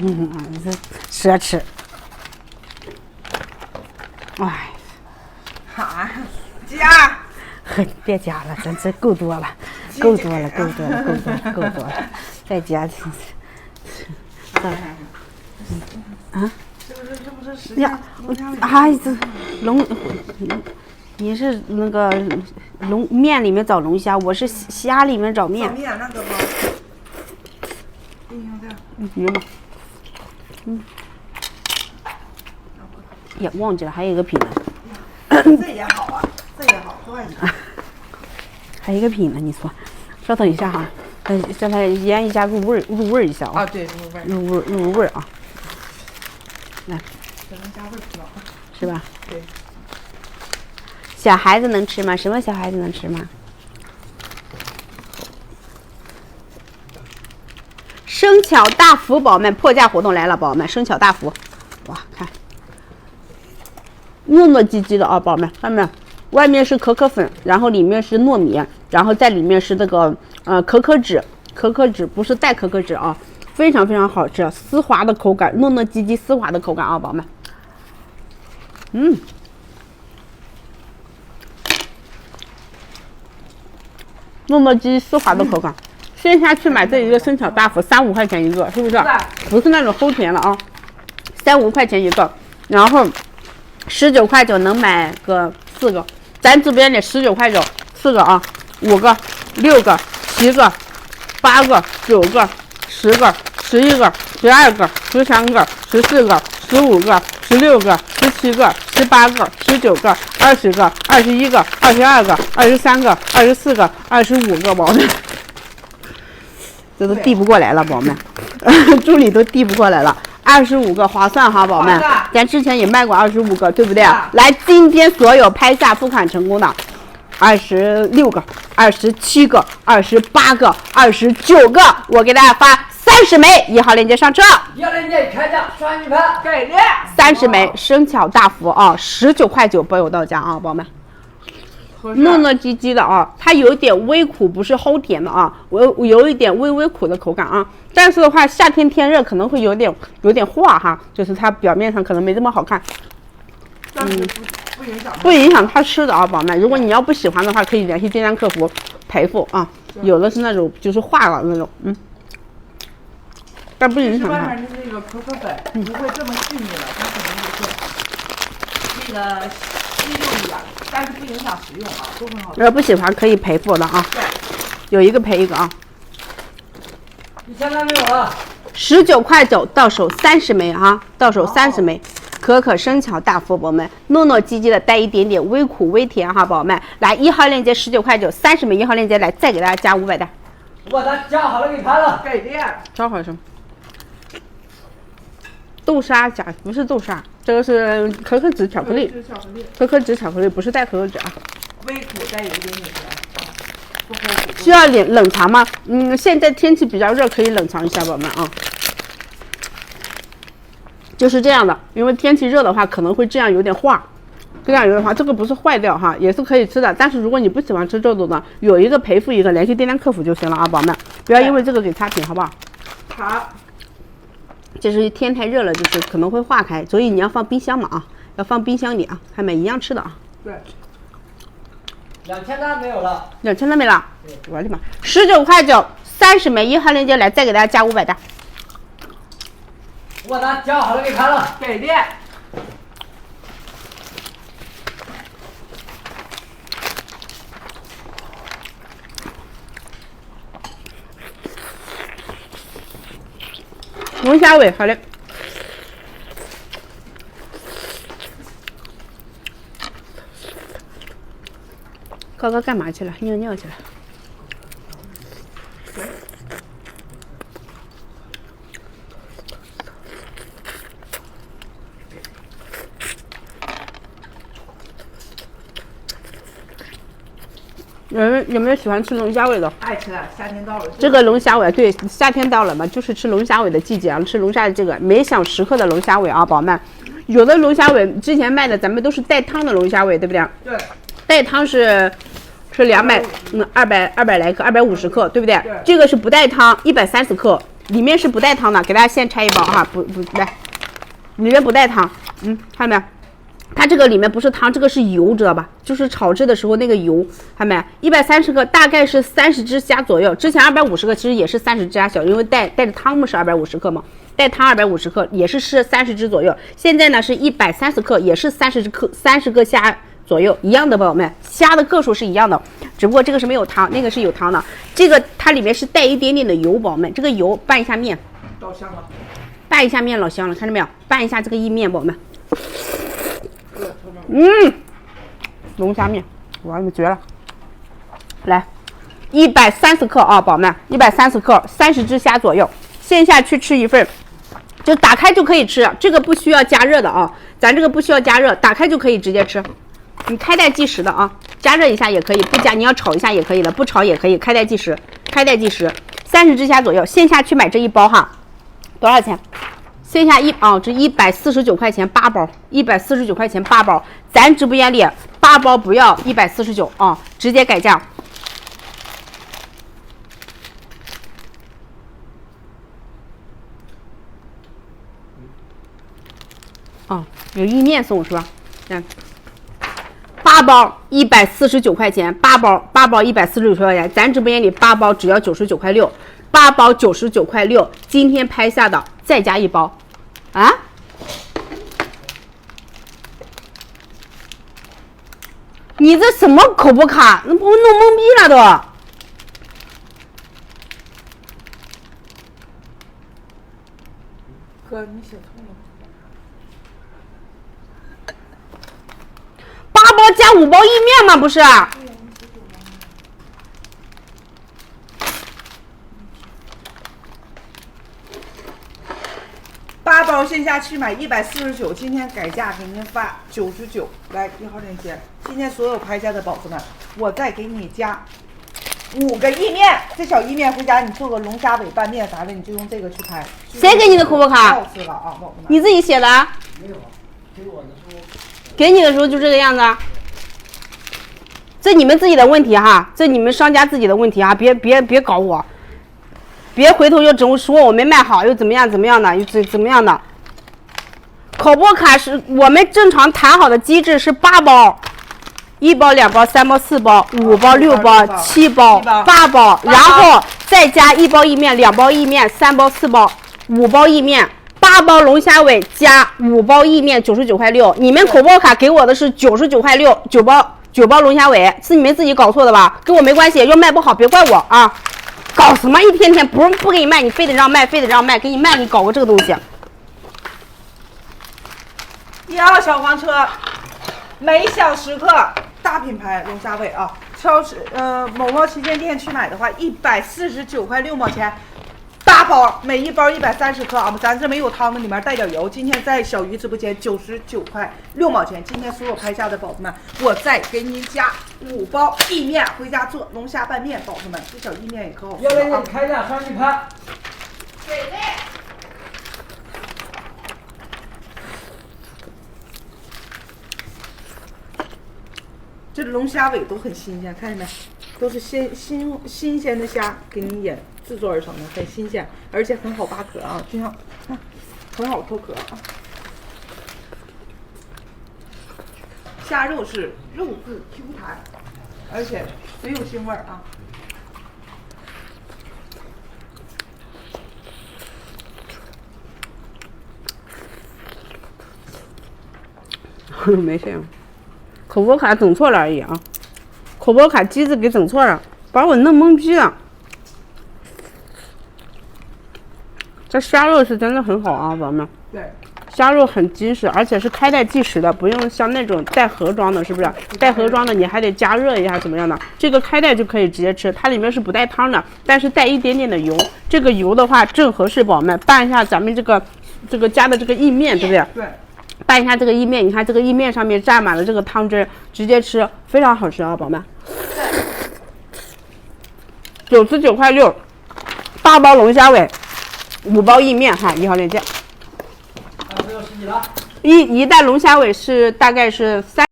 嗯，这奢侈。哎，哈，加，别加了，咱这够多了，够多了，够多了，够多了，够多了，再加，真是。啊？这不是这不是十呀，哎，这龙，你是那个龙面里面找龙虾，我是虾里面找面。那个吗？冰箱这儿，鱼嘛，嗯，也忘记了，还有一个品呢，这也好啊，这也好，多少钱？还有一个品呢，你说，稍等一下哈，呃，让它腌一下入味儿，入味儿一下啊，啊，对，入味儿，入味儿入味儿啊，这能加味儿不了。是吧？对。小孩子能吃吗？什么小孩子能吃吗？生巧大福，宝宝们，破价活动来了，宝宝们，生巧大福，哇，看，糯糯唧唧的啊，宝宝们，看到没有？外面是可可粉，然后里面是糯米，然后在里面是那个呃可可脂，可可脂不是带可可脂啊，非常非常好吃，丝滑的口感，糯糯唧唧丝滑的口感啊，宝宝们，嗯。糯糯唧唧丝滑的口感。线下去买这一个生巧大福，三五块钱一个，是不是？不是那种齁甜了啊，三五块钱一个，然后十九块九能买个四个，咱直播间里十九块九四个啊，五个、六个、七个、八个、九个、十个、十一个、十二个、十三个、十四个、十五个、十六个、十七个、十八个、十九个、二十个、二十一个、二十二个、二十三个、二十四个、二十五个，宝贝。这都递不过来了，宝们，助理都递不过来了，二十五个划算哈，宝们，咱之前也卖过二十五个，对不对啊？来，今天所有拍下付款成功的，二十六个、二十七个、二十八个、二十九个，我给大家发三十枚，一号链接上车，一号链接开价刷一盘。给力！三十枚生巧大福啊，十九块九包邮到家啊，宝们。糯糯唧唧的啊，它有一点微苦，不是齁甜的啊，我我有一点微微苦的口感啊。但是的话，夏天天热可能会有点有点化哈，就是它表面上可能没这么好看，但是不不影响它。不影响它吃的啊，宝们。如果你要不喜欢的话，可以联系订单客服赔付啊。有的是那种就是化了那种，嗯，但不影响它。外面的那个可可粉不会这么细腻了，它可能也是那个稀溜一点，但是不影响食用啊，都很好吃。不喜欢可以赔付的啊，对，有一个赔一个啊。你现在没有啊，十九块九到手三十枚啊，到手三十枚。可可生巧大福，宝宝们，糯糯唧唧的，带一点点微苦微甜哈，宝宝们，来一号链接十九块九，三十枚一号链接来，再给大家加五百单，我的加好了给拍了。给力！加好生。豆沙加不是豆沙，这个是可可脂巧克力，可可脂巧克力不是带可可脂啊。微苦带有一点点甜。需要冷冷藏吗？嗯，现在天气比较热，可以冷藏一下，宝宝们啊。就是这样的，因为天气热的话，可能会这样有点化，这样有点化。这个不是坏掉哈，也是可以吃的。但是如果你不喜欢吃这种的，有一个赔付一个，联系店家客服就行了啊，宝宝们，不要因为这个给差评，好不好？好，就是天太热了，就是可能会化开，所以你要放冰箱嘛啊，要放冰箱里啊，还买一样吃的啊。对，两千单没有了，两千单没了，我的妈！十九块九，三十枚，一号链接来，再给大家加五百单。我单加好了给开了。给力！龙虾尾，好嘞。哥哥干嘛去了？尿尿去了。有没有没有喜欢吃龙虾尾的？爱吃，夏天到了。这个龙虾尾，对，夏天到了嘛，就是吃龙虾尾的季节啊，吃龙虾的这个每小十克的龙虾尾啊，宝宝们，有的龙虾尾之前卖的咱们都是带汤的龙虾尾，对不对？对，带汤是是两百，嗯，二百二百来克，二百五十克，对不对？对这个是不带汤，一百三十克，里面是不带汤的，给大家现拆一包哈，不不来，里面不带汤，嗯，看到没有？它这个里面不是汤，这个是油，知道吧？就是炒制的时候那个油，看到没？一百三十克，大概是三十只虾左右。之前二百五十克其实也是三十只虾小，因为带带着汤嘛是二百五十克嘛，带汤二百五十克也是是三十只左右。现在呢是一百三十克，也是三十只克三十个虾左右，一样的宝宝们，虾的个数是一样的，只不过这个是没有汤，那个是有汤的。这个它里面是带一点点的油，宝宝们，这个油拌一下面，倒香了，拌一下面老香了，看到没有？拌一下这个意面，宝宝们。嗯，龙虾面，哇，你们绝了！来，一百三十克啊，宝宝们，一百三十克，三十只虾左右，线下去吃一份，就打开就可以吃，这个不需要加热的啊，咱这个不需要加热，打开就可以直接吃。你开袋计时的啊，加热一下也可以，不加你要炒一下也可以的，不炒也可以，开袋计时，开袋计时，三十只虾左右，线下去买这一包哈，多少钱？线下一啊，这一百四十九块钱八包，一百四十九块钱八包，咱直播间里八包不要一百四十九啊，直接改价。哦，有意面送是吧？嗯，八包一百四十九块钱，八包八包一百四十九块钱，咱直播间里八包只要九十九块六，八包九十九块六，今天拍下的再加一包，啊？你这什么口播卡？那不弄懵逼了都。哥，你写错了。八包加五包意面吗？不是？八包线下去买一百四十九，今天改价给您发九十九。来，一号链接，今天所有拍下的宝子们，我再给你加五个意面。这小意面回家你做个龙虾尾拌面啥的，你就用这个去拍。谁给你的口播卡好吃了啊，宝子们。你自己写的？没有，给我的时候给你的时候就这个样子啊。这你们自己的问题哈，这你们商家自己的问题啊，别别别搞我，别回头又总说我没卖好，又怎么样怎么样的，又怎怎么样的。口播卡是我们正常谈好的机制是八包，一包、两包、三包、四包、五包、六包、七包、八包，然后再加一包意面、两包意面、三包、四包、五包意面。八包龙虾尾加五包意面，九十九块六。你们口播卡给我的是九十九块六，九包九包龙虾尾，是你们自己搞错的吧？跟我没关系，要卖不好别怪我啊！搞什么一天天不是不给你卖，你非得让卖，非得让卖，给你卖你搞个这个东西。一号小黄车，每小时克大品牌龙虾尾啊，超市呃某某旗舰店去买的话，一百四十九块六毛钱，八包，每一包一百三十克啊，咱这没有汤的，里面带点油。今天在小鱼直播间九十九块六毛钱，今天所有拍下的宝子们，我再给您加五包意面，回家做龙虾拌面，宝子们，这小意面也可好吃要不然了啊你。开价上去拍。这龙虾尾都很新鲜，看见没？都是新新新鲜的虾给你演制作而成的，很新鲜，而且很好扒壳啊，就像看很好脱壳啊。虾肉是肉质 Q 弹，而且很有腥味儿啊。没事，口播卡整错了而已啊，口播卡机子给整错了，把我弄懵逼了。这虾肉是真的很好啊，宝宝们，对，虾肉很结实，而且是开袋即食的，不用像那种带盒装的，是不是？带盒装的你还得加热一下怎么样的？这个开袋就可以直接吃，它里面是不带汤的，但是带一点点的油。这个油的话正合适，宝宝们拌一下咱们这个这个加的这个意面，对不对？对，拌一下这个意面，你看这个意面上面蘸满了这个汤汁，直接吃非常好吃啊，宝宝们。九十九块六，大包龙虾尾，五包意面哈，一号链接。一一袋龙虾尾是大概是三。